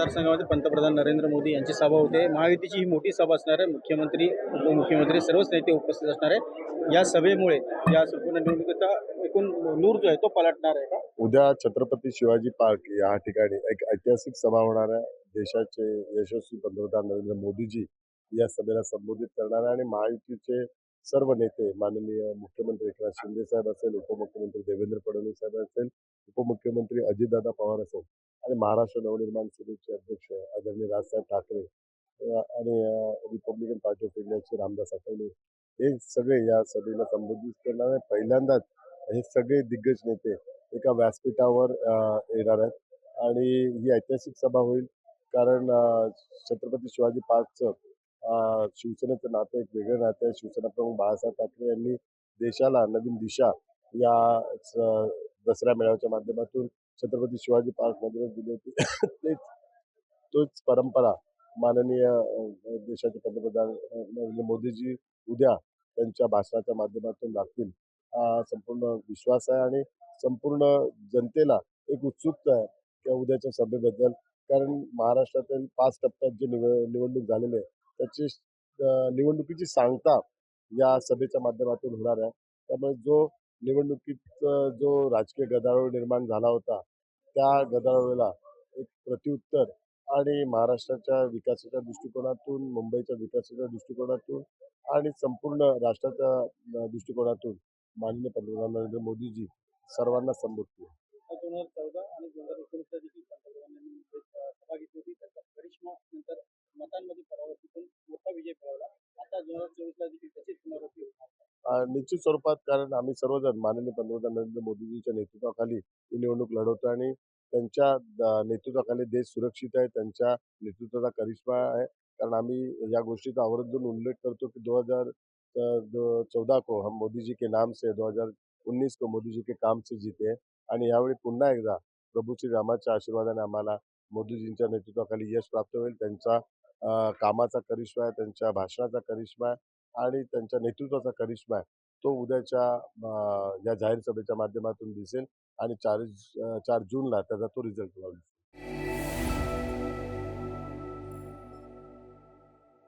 मतदारसंघामध्ये पंतप्रधान नरेंद्र मोदी यांची सभा होते. महायुतीची ही मोठी सभा असणार आहे. मुख्यमंत्री उपमुख्यमंत्री सर्वच नेते उपस्थित असणार आहे या सभेमुळे या संपूर्ण निवडणुकीचा एकूण नूर जो आहे तो पलटणार आहे का? उद्या छत्रपती शिवाजी पार्क या ठिकाणी एक ऐतिहासिक सभा होणार आहे. देशाचे यशस्वी पंतप्रधान नरेंद्र मोदीजी या सभेला संबोधित करणार आहे आणि महायुतीचे सर्व नेते माननीय मुख्यमंत्री एकनाथ शिंदे साहेब असेल उपमुख्यमंत्री देवेंद्र फडणवीस साहेब असेल उपमुख्यमंत्री अजितदादा पवार असेल आणि महाराष्ट्र नवनिर्माण सेनेचे अध्यक्ष आदरणीय राजसाहेब ठाकरे आणि रिपब्लिकन पार्टी ऑफ इंडियाचे रामदास आठवले हे सगळे या सभेला संबोधित करणार आहे पहिल्यांदाच हे सगळे दिग्गज नेते एका व्यासपीठावर येणार आहेत. आणि ही ऐतिहासिक सभा होईल कारण छत्रपती शिवाजी पार्कचं शिवसेनेचं नातं एक वेगळं नातं आहे शिवसेना प्रमुख बाळासाहेब ठाकरे यांनी देशाला नवीन दिशा या दसऱ्या मेळाव्याच्या माध्यमातून छत्रपती शिवाजी पार्कमधूनच दिली होती. तेच तोच परंपरा माननीय देशाचे पंतप्रधान नरेंद्र मोदीजी उद्या त्यांच्या भाषणाच्या माध्यमातून राखतील हा संपूर्ण विश्वास आहे आणि संपूर्ण जनतेला एक उत्सुकता आहे त्या उद्याच्या सभेबद्दल. कारण महाराष्ट्रातील पाच टप्प्यात जे निव निवडणूक झालेली आहे त्याची निवडणुकीची सांगता या सभेच्या माध्यमातून होणार आहे. त्यामुळे जो निवडणुकीत जो राजकीय गदारोळ निर्माण झाला होता त्या गदारोळाला एक प्रत्युत्तर आणि महाराष्ट्राच्या विकासाच्या दृष्टिकोनातून मुंबईच्या विकासाच्या दृष्टिकोनातून आणि संपूर्ण राष्ट्राच्या दृष्टिकोनातून माननीय पंतप्रधान नरेंद्र मोदीजी सर्वांना संबोधतील. निश्चित स्वरूपात कारण आम्ही सर्वजण माननीय पंतप्रधान नरेंद्र मोदीजीच्या नेतृत्वाखाली ही निवडणूक लढवतो आणि त्यांच्या नेतृत्वाखाली देश सुरक्षित आहे त्यांच्या नेतृत्वाचा करिश्मा आहे. कारण आम्ही या गोष्टीचा आवर्जून उल्लेख करतो की दो हजार चौदा को हम मोदी जी के नाम से दो हजार उन्नीस को मोदी जी के काम से जीते आणि यावेळी पुन्हा एकदा प्रभू श्रीरामाच्या आशीर्वादाने आम्हाला मोदीजींच्या नेतृत्वाखाली यश प्राप्त होईल. त्यांचा कामाचा करिश्मा आहे त्यांच्या भाषणाचा करिश्मा आहे. आणि त्यांच्या नेतृत्वाचा करिश्मा आहे. तो उद्याच्या या जाहीर सभेच्या माध्यमातून दिसेल आणि चार चार जूनला त्याचा तो रिझल्ट लागेल